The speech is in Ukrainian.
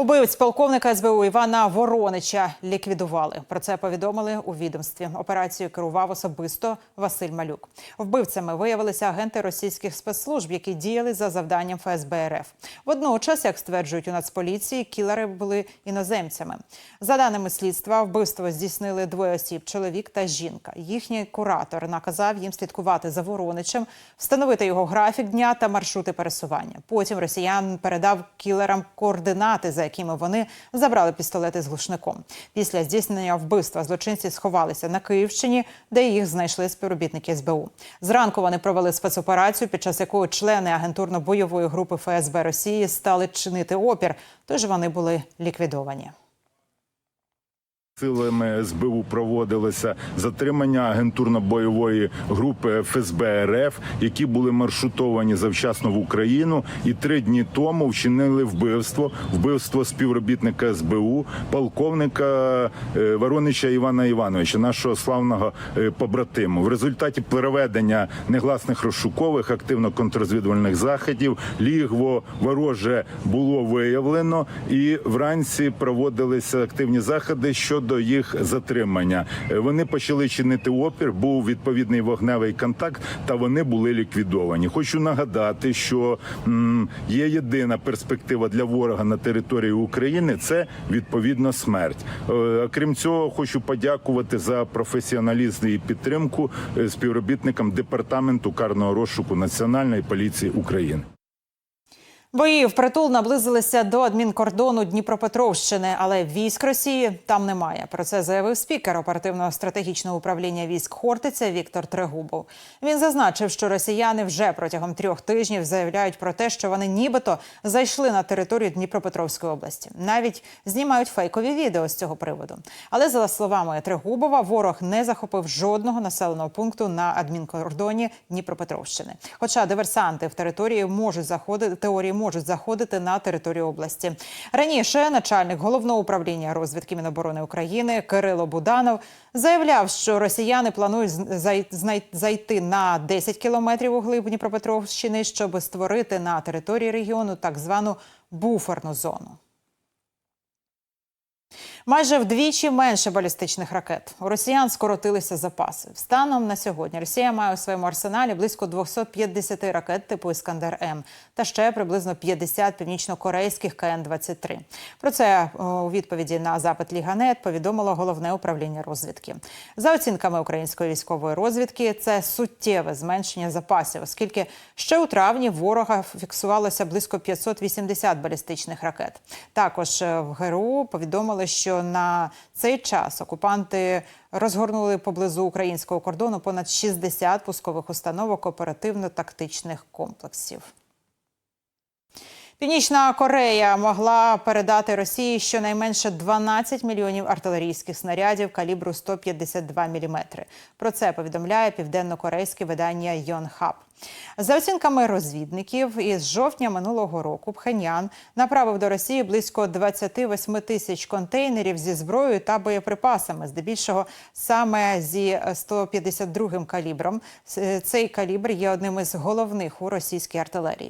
Убивць полковника СБУ Івана Воронича ліквідували. Про це повідомили у відомстві. Операцію керував особисто Василь Малюк. Вбивцями виявилися агенти російських спецслужб, які діяли за завданням ФСБ РФ. Водночас, як стверджують у Нацполіції, кілери були іноземцями. За даними слідства, вбивство здійснили двоє осіб: чоловік та жінка. Їхній куратор наказав їм слідкувати за Вороничем, встановити його графік дня та маршрути пересування. Потім росіян передав кілерам координати, за якими вони забрали пістолети з глушником. Після здійснення вбивства злочинці сховалися на Київщині, де їх знайшли співробітники СБУ. Зранку вони провели спецоперацію, під час якої члени агентурно-бойової групи ФСБ Росії стали чинити опір. Тож вони були ліквідовані. Силами СБУ проводилося затримання агентурно-бойової групи ФСБ РФ, які були маршрутовані завчасно в Україну, і три дні тому вчинили вбивство, вбивство співробітника СБУ, полковника е, Воронича Івана Івановича, нашого славного е, побратиму. В результаті проведення негласних розшукових активно-контррозвідувальних заходів лігво вороже було виявлено, і вранці проводилися активні заходи щодо їх затримання. Е, Вони почали чинити опір, був відповідний вогневий контакт, та вони були ліквідовані. Хочу нагадати, що є єдина перспектива для ворога на території України це відповідно смерть. Е, Крім цього, хочу подякувати за професіоналізм і підтримку е, співробітникам департаменту карного розшуку Національної поліції України. Бої впритул наблизилися до адмінкордону Дніпропетровщини, але військ Росії там немає. Про це заявив спікер оперативного стратегічного управління військ Хортиця Віктор Трегубов. Він зазначив, що росіяни вже протягом трьох тижнів заявляють про те, що вони нібито зайшли на територію Дніпропетровської області. Навіть знімають фейкові відео з цього приводу. Але за словами Трегубова, ворог не захопив жодного населеного пункту на адмінкордоні Дніпропетровщини. Хоча диверсанти в території можуть заходити теорії можуть заходити на територію області. Раніше начальник головного управління розвідки Міноборони України Кирило Буданов заявляв, що росіяни планують зайти на 10 кілометрів у глиб Дніпропетровщини, щоб створити на території регіону так звану буферну зону. Майже вдвічі менше балістичних ракет. У росіян скоротилися запаси. Станом на сьогодні Росія має у своєму арсеналі близько 250 ракет типу Іскандер М та ще приблизно 50 північно-корейських КН-23. Про це у відповіді на запит Ліганет повідомило головне управління розвідки. За оцінками української військової розвідки, це суттєве зменшення запасів, оскільки ще у травні ворога фіксувалося близько 580 балістичних ракет. Також е, в ГРУ повідомили, що на цей час окупанти розгорнули поблизу українського кордону понад 60 пускових установок оперативно-тактичних комплексів. Північна Корея могла передати Росії щонайменше 12 мільйонів артилерійських снарядів калібру 152 мм. Про це повідомляє південно-корейське видання Йонхаб. За оцінками розвідників, із жовтня минулого року Пхеньян направив до Росії близько 28 тисяч контейнерів зі зброєю та боєприпасами, здебільшого саме зі 152 калібром. Цей калібр є одним із головних у російській артилерії.